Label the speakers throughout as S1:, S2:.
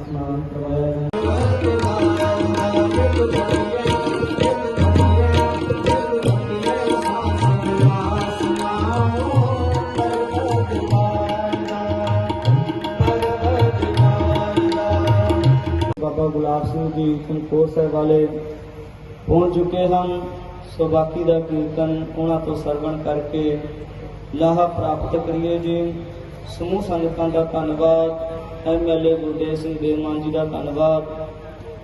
S1: ਇਸ਼ਨਾਨ ਕਰਵਾਇਆ ਜਾਂਦਾ। ਬਾਬਾ ਗੁਲਾਬ ਸਿੰਘ ਜੀ ਚਮਕੌਰ ਸਾਹਿਬ ਵਾਲੇ ਪਹੁੰਚ ਚੁੱਕੇ ਹਨ। ਸੋ ਬਾਕੀ ਦਾ ਕੀਰਤਨ ਉਹਨਾਂ ਤੋਂ ਸਰਵਣ ਕਰਕੇ ਲਾਹਾ ਪ੍ਰਾਪਤ ਕਰੀਏ ਜੀ। ਸਮੂਹ ਸੰਗਤਾਂ ਦਾ ਧੰਨਵਾਦ। ਐਮਐਲਏ ਗੁਰਦੇਵ ਸਿੰਘ ਦੇਵਮਾਨ ਜੀ ਦਾ ਧੰਨਵਾਦ,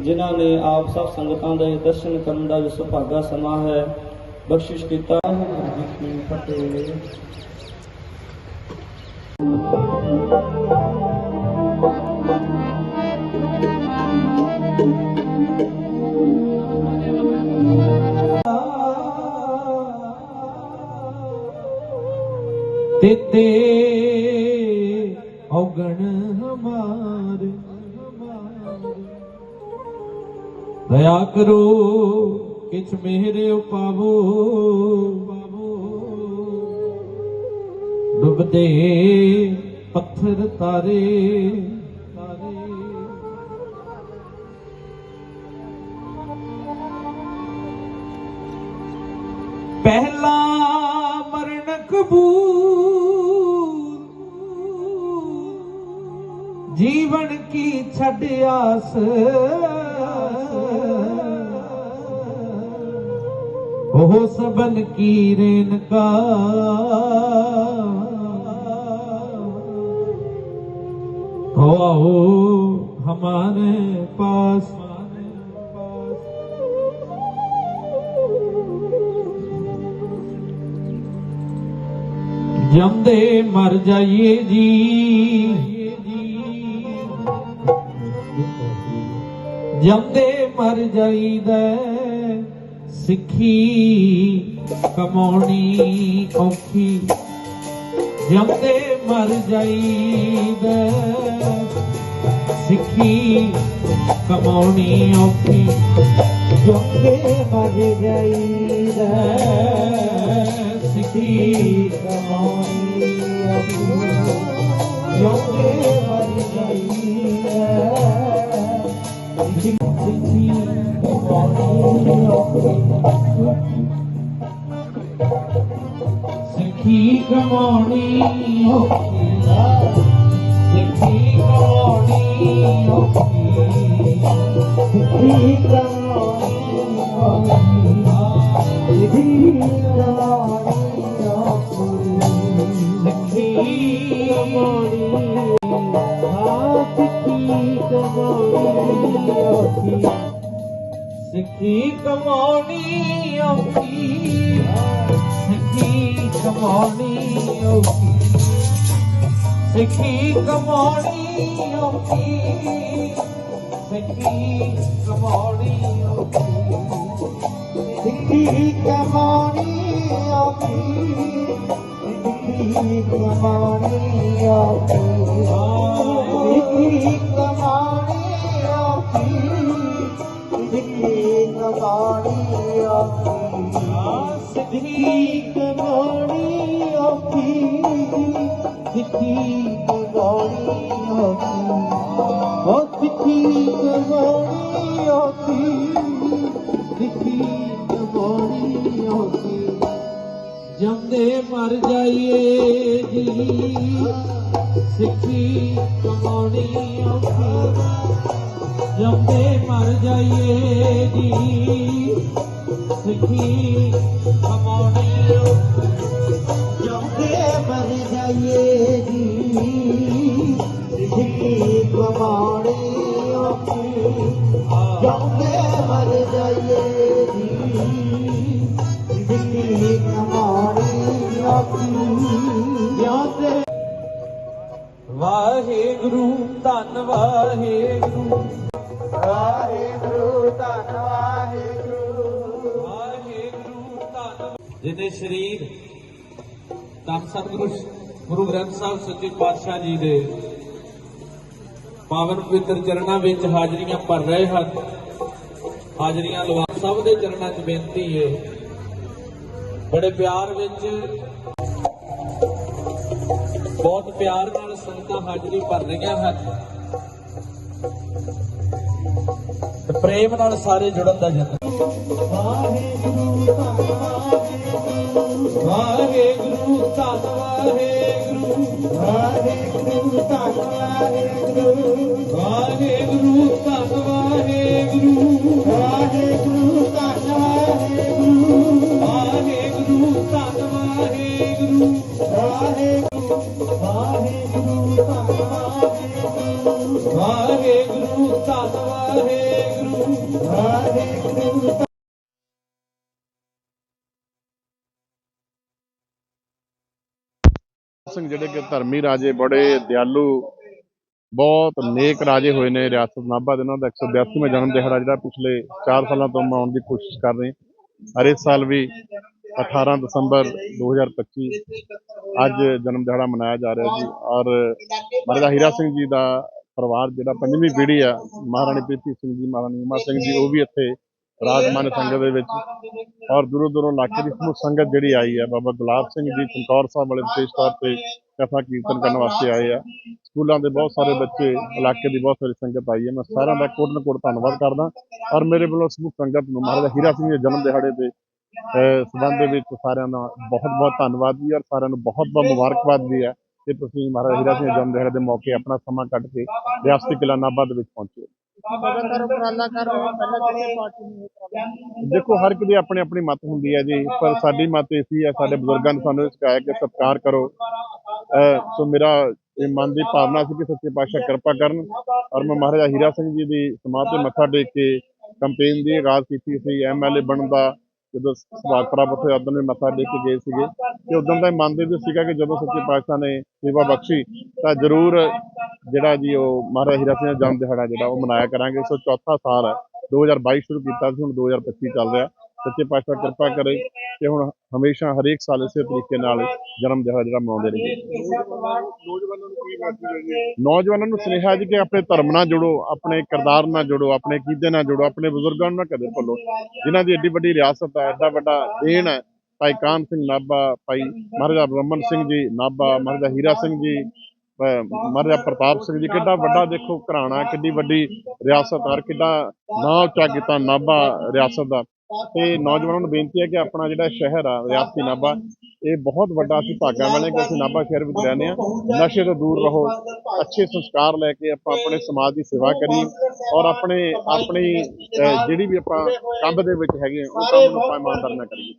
S1: ਜਿਨ੍ਹਾਂ ਨੇ ਆਪ ਸਭ ਸੰਗਤਾਂ ਦੇ ਦਰਸ਼ਨ ਕਰਨ ਦਾ ਜੋ ਸੁਭਾਗਾ ਸਮਾਂ ਹੈ, ਬਖਸ਼ਿਸ਼ ਕੀਤਾ। ਵਾਹਿਗੁਰੂ ਜੀ ਕੀ ਫਤਿਹ
S2: गण हमारे दया करो किछ मेहरे पावो डुबदे पत्थर तारे ਪਹਿਲਾ ਮਰਨ ਕਬੂਲ ਜੀਵਨ ਕੀ ਛੱਡ ਆਸ? ਉਹ ਸਬਨ ਕੀ ਰੇਨ ਕਾ? ਹੋ ਹਮਾਰੇ ਪਾਸ। ਜਮਦੇ ਮਰ ਜਾਈਏ ਜੀ। ਜੰਦੇ ਮਰ ਜਾਈਦਾ ਸਿੱਖੀ ਕਮਾਉਣੀ ਔਖੀ। ਜੰਦੇ ਮਰ ਜਾਈਦਾ ਸਿੱਖੀ ਕਮਾਉਣੀ ਔਖੀ। ਜੰਦੇ ਮਰ ਜਾਈਦਾ ਸਿੱਖੀ ਕਮਾਉਣੀ ਔਖੀ। ਜੰਦੇ ਮਰ ਜਾਈਦਾ سکھي گموني او نجا अथी सखी कमौनी औखी सखी कमौनी औखी सखी कमौनी औखी सखी कमौनी औखी सखी कमौनी औखी सखी कमौनी औखी सखी कमौनी ਸਿੱਧੀ ਕਮਾਣੀ ਔਖੀ ਸਿੱਧੀ ਕਮਾਣੀ ਔਖੀ ਉਹ ਸਿੱਧੀ ਕਮਾਣੀ ਔਖੀ ਸਿੱਧੀ ਕਮਾਣੀ ਔਖੀ ਜੰਦੇ ਮਰ ਜਾਈਏ ਜੀ, ਸਿੱਖੀ ਕਮਾਣੀ ਔਖੀ। ਜੰਦੇ ਮਰ ਜਾਈਏ ਜੀ ਸਿੱਖੀ ਕਮਾਉਣੀ ਔਖੀ ਮਰ ਜਾਈਏ ਜੀ ਸਿੱਖੀ ਕਮਾਉਣੀ ਔਖੀ ਮਰ ਜਾਈਏ ਜੀ ਸਿੱਖੀ ਕਮਾਉਣੀ ਔਖੀ ਵਾਹਿਗੁਰੂ ਧੰਨ ਵਾਹਿਗੁਰੂ ਵਾਹਿਗੁਰੂ ਧੰਨ ਵਾਹਿਗੁਰੂ ਧੰਨ ਸਰੀਰ। ਧੰਨ ਸਤਿਗੁਰੂ ਗੁਰੂ ਗ੍ਰੰਥ ਸਾਹਿਬ ਸੱਚੇ ਪਾਤਸ਼ਾਹ ਜੀ ਦੇ ਪਾਵਨ ਪਵਿੱਤਰ ਚਰਨਾਂ ਵਿੱਚ ਹਾਜ਼ਰੀਆਂ ਭਰ ਰਹੇ ਹਨ। ਹਾਜ਼ਰੀਆਂ ਲਵਾ ਸਭ ਦੇ ਚਰਨਾਂ 'ਚ ਬੇਨਤੀ ਹੈ ਬੜੇ ਪਿਆਰ ਵਿੱਚ ਬਹੁਤ ਪਿਆਰ ਨਾਲ ਸੰਗਤਾਂ ਹਾਜ਼ਰੀ ਭਰ ਰਹੀਆਂ ਹਨ। ਪ੍ਰੇਮ ਨਾਲ ਸਾਰੇ ਜੁੜਨ ਦਾ ਯਤਨ ਵਾਹਿਗੁਰੂ ਧੰਨ ਵਾਹਿਗੁਰੂ ਵਾਹਿਗੁਰੂ ਧੰਨ ਵਾਹਿਗੁਰੂ ਵਾਹਿਗੁਰੂ ਧੰਨ ਵਾਹਿਗੁਰੂ ਵਾਹਿਗੁਰੂ ਧੰਨ ਵਾਹਿਗੁਰੂ ਵਾਹਿਗੁਰੂ ਧੰਨ ਵਾਹਿਗੁਰੂ ਵਾਹਿਗੁਰੂ
S3: ਸਿੰਘ ਜਿਹੜੇ ਕਿ ਧਰਮੀ ਰਾਜੇ ਬੜੇ ਦਿਆਲੂ, ਬਹੁਤ ਨੇਕ ਰਾਜੇ ਹੋਏ ਨੇ ਰਿਆਸਤ ਨਾਭਾ ਦੇ ਉਹਨਾਂ ਦਾ 182ਵਾਂ ਜਨਮ ਦਿਹਾੜਾ ਜਿਹੜਾ ਪਿਛਲੇ 4 ਸਾਲਾਂ ਤੋਂ ਮਨਾਉਣ ਦੀ ਕੋਸ਼ਿਸ਼ ਕਰ ਰਹੇ ਹਾਂ। ਹਰ ਇਸ ਸਾਲ ਵੀ 18 ਦਸੰਬਰ 2025 ਅੱਜ ਜਨਮ ਦਿਹਾੜਾ ਮਨਾਇਆ ਜਾ ਰਿਹਾ ਜੀ। ਔਰ ਮਹਾਰਾਜਾ ਹੀਰਾ ਸਿੰਘ ਜੀ ਦਾ ਪਰਿਵਾਰ ਜਿਹੜਾ ਪੰਜਵੀਂ ਪੀੜ੍ਹੀ ਆ, ਮਹਾਰਾਣੀ ਪ੍ਰੀਤੀ ਸਿੰਘ ਜੀ, ਮਹਾਰਾਣੀ ਉਮਾ ਸਿੰਘ ਜੀ, ਉਹ ਵੀ ਇੱਥੇ ਰਾਜਮਾਨ ਸੰਗਤ ਦੇ ਵਿੱਚ। ਔਰ ਦੂਰੋਂ ਦੂਰੋਂ ਇਲਾਕੇ ਦੀ ਸਮੂਹ ਸੰਗਤ ਜਿਹੜੀ ਆਈ ਹੈ ਬਾਬਾ ਗੁਲਾਬ ਸਿੰਘ ਜੀ, ਚਮਕੌਰ ਸਾਹਿਬ ਵਾਲੇ ਵਿਸ਼ੇਸ਼ ਤੌਰ ਤੇ ਕਥਾ ਕੀਰਤਨ ਕਰਨ ਵਾਸਤੇ ਆਏ ਆ। ਸਕੂਲਾਂ ਦੇ ਬਹੁਤ ਸਾਰੇ ਬੱਚੇ, ਇਲਾਕੇ ਦੀ ਬਹੁਤ ਸਾਰੀ ਸੰਗਤ ਆਈ ਹੈ ਮੈਂ ਸਾਰਿਆਂ ਦਾ ਕੋਟ ਕੋਟ ਧੰਨਵਾਦ ਕਰਦਾ। ਔਰ ਮੇਰੇ ਵੱਲੋਂ ਸਮੂਹ ਸੰਗਤ ਨੂੰ ਮਹਾਰਾਜਾ ਹੀਰਾ ਸਿੰਘ ਦੇ ਜਨਮ ਦਿਹਾੜੇ 'ਤੇ ਸੰਬੰਧ ਦੇ ਵਿੱਚ ਸਾਰਿਆਂ ਦਾ ਬਹੁਤ ਬਹੁਤ ਧੰਨਵਾਦ ਵੀ ਔਰ ਸਾਰਿਆਂ ਨੂੰ ਬਹੁਤ ਬਹੁਤ ਮੁਬਾਰਕਬਾਦ ਵੀ ਹੈ ਕਿ ਤੁਸੀਂ ਮਹਾਰਾਜਾ ਹੀਰਾ ਸਿੰਘ ਜਨਮ ਦਿਹਾੜੇ ਦੇ ਮੌਕੇ ਆਪਣਾ ਸਮਾਂ ਕੱਢ ਕੇ ਰਿਆਸਤੀ ਕਿਲਾ ਨਾਭਾ ਦੇ ਵਿੱਚ ਪਹੁੰਚੇ। ਦੇਖੋ, ਹਰ ਇੱਕ ਦੀ ਆਪਣੀ ਆਪਣੀ ਮਤ ਹੁੰਦੀ ਹੈ ਜੀ, ਪਰ ਸਾਡੀ ਮਤ ਇਹ ਸੀ ਹੈ, ਸਾਡੇ ਬਜ਼ੁਰਗਾਂ ਨੇ ਸਾਨੂੰ ਇਹ ਸਿਖਾਇਆ ਕਿ ਸਤਿਕਾਰ ਕਰੋ। ਅਹ ਸੋ ਮੇਰਾ ਇਹ ਮਨ ਦੀ ਭਾਵਨਾ ਸੀ ਕਿ ਸੱਚੇ ਪਾਤਸ਼ਾਹ ਕਿਰਪਾ ਕਰਨ ਔਰ ਮੈਂ ਮਹਾਰਾਜਾ ਹੀਰਾ ਸਿੰਘ ਜੀ ਦੀ ਸਮਾਧ ਤੇ ਮੱਥਾ ਟੇਕ ਕੇ ਕੰਪੇਨ ਦੀ ਆਗਾਜ਼ ਕੀਤੀ ਸੀ ਐਮਐਲਏ ਬਣਨ ਦਾ ਜਦੋਂ ਸੁਭਾਗ ਪ੍ਰਾਪਤ ਹੋਇਆ, ਉਦੋਂ ਵੀ ਮੱਥਾ ਟੇਕ ਕੇ ਗਏ ਸੀਗੇ। ਤੇ ਉਦੋਂ ਦਾ ਮਨ ਦੇ ਵਿੱਚ ਸੀਗਾ ਕਿ ਜਦੋਂ ਸੱਚੇ ਪਾਤਸ਼ਾਹ ਨੇ ਸੇਵਾ ਬਖਸ਼ੀ, ਤਾਂ ਜ਼ਰੂਰ ਜਿਹੜਾ ਜੀ ਉਹ ਮਹਾਰਾਜ ਹੀਰਾ ਸਿੰਘ ਦਾ ਜਨਮ ਦਿਹਾੜਾ ਜਿਹੜਾ ਉਹ ਮਨਾਇਆ ਕਰਾਂਗੇ। ਸੋ ਚੌਥਾ ਸਾਲ ਹੈ। 2022 ਸ਼ੁਰੂ ਕੀਤਾ ਸੀ, ਹੁਣ 2025 ਚੱਲ ਰਿਹਾ। ਸੱਚੇ ਪਾਤਸ਼ਾਹ ਕਿਰਪਾ ਕਰੇ ਕਿ ਹੁਣ ਹਮੇਸ਼ਾ ਹਰੇਕ ਸਾਲ ਇਸੇ ਤਰੀਕੇ ਨਾਲ ਜਨਮ ਦਿਹਾੜਾ ਜਿਹੜਾ ਮਨਾਉਂਦੇ ਰਹੀਏ। ਨੌਜਵਾਨਾਂ ਨੂੰ ਸੁਨੇਹਾ ਜੀ ਕਿ ਆਪਣੇ ਧਰਮ ਨਾਲ ਜੁੜੋ ਆਪਣੇ ਕਿਰਦਾਰ ਨਾਲ ਜੁੜੋ ਆਪਣੇ ਕੀਦੇ ਨਾਲ ਜੁੜੋ ਆਪਣੇ ਬਜ਼ੁਰਗਾਂ ਨੂੰ ਨਾ ਕਦੇ ਭੁੱਲੋ। ਜਿਨ੍ਹਾਂ ਦੀ ਏਡੀ ਵੱਡੀ ਰਿਆਸਤ ਹੈ ਐਡਾ ਵੱਡਾ ਦੇਣ ਹੈ ਭਾਈ ਕਾਨ ਸਿੰਘ ਨਾਭਾ ਭਾਈ ਮਹਾਰਾਜਾ ਬ੍ਰਹਮਣ ਸਿੰਘ ਜੀ ਨਾਭਾ ਮਹਾਰਾਜਾ ਹੀਰਾ ਸਿੰਘ ਜੀ ਮਹਾਰਾਜਾ ਪ੍ਰਤਾਪ ਸਿੰਘ ਜੀ ਕਿੱਡਾ ਵੱਡਾ ਦੇਖੋ ਘਰਾਣਾ ਕਿੱਡੀ ਵੱਡੀ ਰਿਆਸਤ ਔਰ ਕਿੱਡਾ ਨਾਂ ਉੱਚਾ ਕੀਤਾ ਨਾਭਾ ਰਿਆਸਤ ਦਾ। ਤੇ ਨੌਜਵਾਨਾਂ ਨੂੰ ਬੇਨਤੀ ਹੈ ਕਿ ਆਪਣਾ ਜਿਹੜਾ ਸ਼ਹਿਰ ਆ, ਰਿਆਸਤੀ ਨਾਭਾ, ਇਹ ਬਹੁਤ ਵੱਡਾ ਅਸੀਂ ਭਾਗਾਂ ਵਾਲੇ ਕਿ ਅਸੀਂ ਨਾਭਾ ਸ਼ਹਿਰ ਵਿੱਚ ਰਹਿੰਦੇ ਆ ਨਸ਼ੇ ਤੋਂ ਦੂਰ ਰਹੋ, ਅੱਛੇ ਸੰਸਕਾਰ ਲੈ ਕੇ ਆਪਾਂ ਆਪਣੇ ਸਮਾਜ ਦੀ ਸੇਵਾ ਕਰੀਏ ਔਰ ਆਪਣੇ, ਆਪਣੀ, ਅਹ, ਜਿਹੜੀ ਵੀ ਆਪਾਂ ਕੰਮ ਦੇ ਵਿੱਚ ਹੈਗੇ ਆ ਉਹ ਕੰਮ ਨੂੰ ਆਪਾਂ ਇਮਾਨਦਾਰੀ ਨਾਲ ਕਰੀਏ।